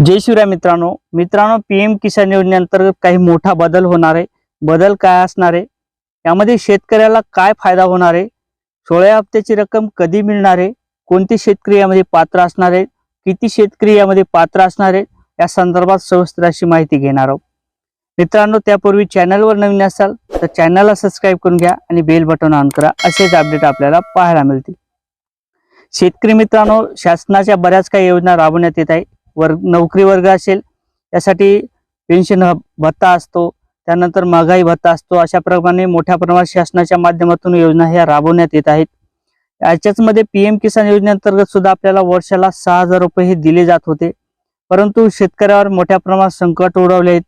जय शिवराय मित्रांनो. मित्रांनो P M किसान योजनेअंतर्गत काही मोठा बदल होणार आहे. बदल काय असणार आहे? यामध्ये शेतकऱ्याला काय फायदा होणार आहे? सोळा हप्त्याची रक्कम कधी मिळणार आहे? कोणते शेतकरी यामध्ये पात्र असणार आहेत? किती शेतकरी यामध्ये पात्र असणार आहेत? या संदर्भात सविस्तर अशी माहिती घेणार आहोत. मित्रांनो त्यापूर्वी चॅनलवर नवीन असाल तर चॅनलला सबस्क्राईब करून घ्या आणि बेल बटन ऑन करा. असेच अपडेट आपल्याला पाहायला मिळतील. शेतकरी मित्रांनो शासनाच्या बऱ्याच काही योजना राबवण्यात येत आहे. वर्ग नोकरी वर्ग असेल त्यासाठी पेन्शन ह- भत्ता असतो. त्यानंतर महागाई भत्ता असतो. अशा प्रमाणे मोठ्या प्रमाणात शासनाच्या माध्यमातून योजना ह्या राबवण्यात येत आहेत. याच्याच मध्ये पीएम किसान योजनेअंतर्गत सुद्धा आपल्याला वर्षाला सहा हजार रुपये हे दिले जात होते. परंतु शेतकऱ्यावर मोठ्या प्रमाणात संकट ओढवले आहेत.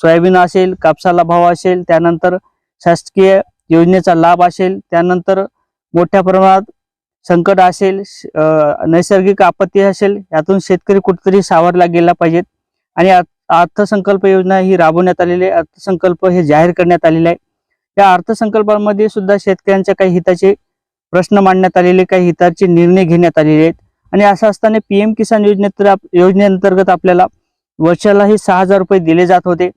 सोयाबीन असेल कापसाला भाव असेल त्यानंतर शासकीय योजनेचा लाभ असेल त्यानंतर मोठ्या प्रमाणात संकट असेल श- नैसर्गिक आपत्ती असेल यातून शेतकरी कुठेतरी सावरला गेला पाहिजेत आणि अर्थसंकल्प योजना ही राबवण्यात आलेली आहे. अर्थसंकल्प हे जाहीर करण्यात आलेले आहे. या अर्थसंकल्पामध्ये सुद्धा शेतकऱ्यांच्या काही हिताचे प्रश्न मांडण्यात आलेले काही हिताचे निर्णय घेण्यात आलेले आहेत. आणि असं असताना पीएम किसान योजनेत योजनेअंतर्गत आपल्याला वर्षालाही सहा हजार रुपये दिले जात होते.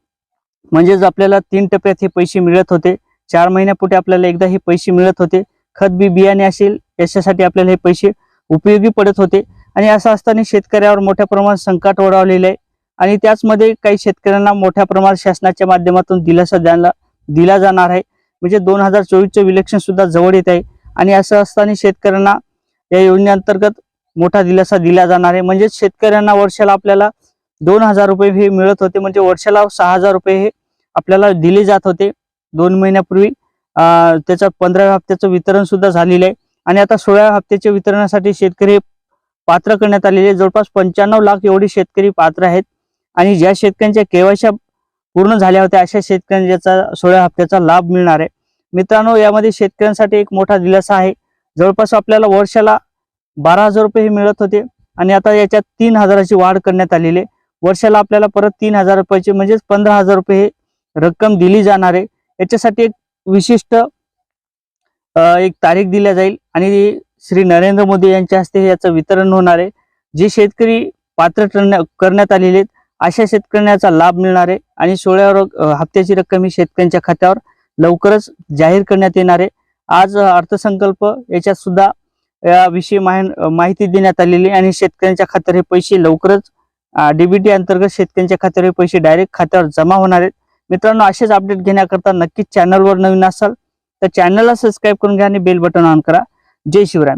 म्हणजेच आपल्याला तीन टप्प्यात हे पैसे मिळत होते. चार महिन्यापुढे आपल्याला एकदा हे पैसे मिळत होते. खत बी बियाणे असेल याच्यासाठी आपल्याला हे पैसे उपयोगी पडत होते. आणि असं असताना शेतकऱ्यावर मोठ्या प्रमाणात संकट ओढावलेलं आहे. आणि त्याचमध्ये काही शेतकऱ्यांना मोठ्या प्रमाणात शासनाच्या माध्यमातून दिलासा द्यायला दिला जाणार आहे. म्हणजे दोन हजार चोवीसचं इलेक्शन सुद्धा जवळ येत आहे. आणि असं असताना शेतकऱ्यांना या योजनेअंतर्गत मोठा दिलासा दिला जाणार आहे. म्हणजेच शेतकऱ्यांना वर्षाला आपल्याला दोन हजार रुपये हे मिळत होते. म्हणजे वर्षाला सहा हजार रुपये हे आपल्याला दिले जात होते. दोन महिन्यापूर्वी त्याचा पंधरा हप्त्याचं वितरण सुद्धा झालेलं आहे. आणि आता सोळा हप्त्याच्या वितरणासाठी शेतकरी पात्र करण्यात आलेले जवळपास पंच्याण्णव लाख एवढे शेतकरी पात्र आहेत. आणि ज्या शेतकऱ्यांच्या केवायशा पूर्ण झाल्या होत्या अशा शेतकऱ्यांच्या सोळा हप्त्याचा लाभ मिळणार आहे. मित्रांनो यामध्ये शेतकऱ्यांसाठी एक मोठा दिलासा आहे. जवळपास आपल्याला वर्षाला बारा हजार रुपये हे मिळत होते. आणि आता याच्यात तीन हजाराची वाढ करण्यात आलेली आहे. वर्षाला आपल्याला परत तीन हजार रुपयाची म्हणजेच पंधरा हजार रुपये हे रक्कम दिली जाणार आहे. याच्यासाठी एक विशिष्ट एक तारीख दिल्या जाईल आणि श्री नरेंद्र मोदी यांच्या हस्ते याचं वितरण होणार आहे. जे शेतकरी पात्र करण्यात आलेले आहेत अशा शेतकऱ्यांचा लाभ मिळणार आहे आणि सोळा हप्त्याची रक्कम ही शेतकऱ्यांच्या खात्यावर लवकरच जाहीर करण्यात येणार आहे. आज अर्थसंकल्प याच्यात सुद्धा याविषयी माहिती देण्यात आलेली आहे आणि शेतकऱ्यांच्या खात्यावर हे पैसे लवकरच डीबीटी अंतर्गत शेतकऱ्यांच्या खात्यावर हे पैसे डायरेक्ट खात्यावर जमा होणार आहेत. मित्रांनो असेच अपडेट घेण्याकरता नक्कीच चॅनलवर नवीन असाल तर चॅनलला सबस्क्राईब करून घ्या आणि बेल बटन ऑन करा. जय शिवराय.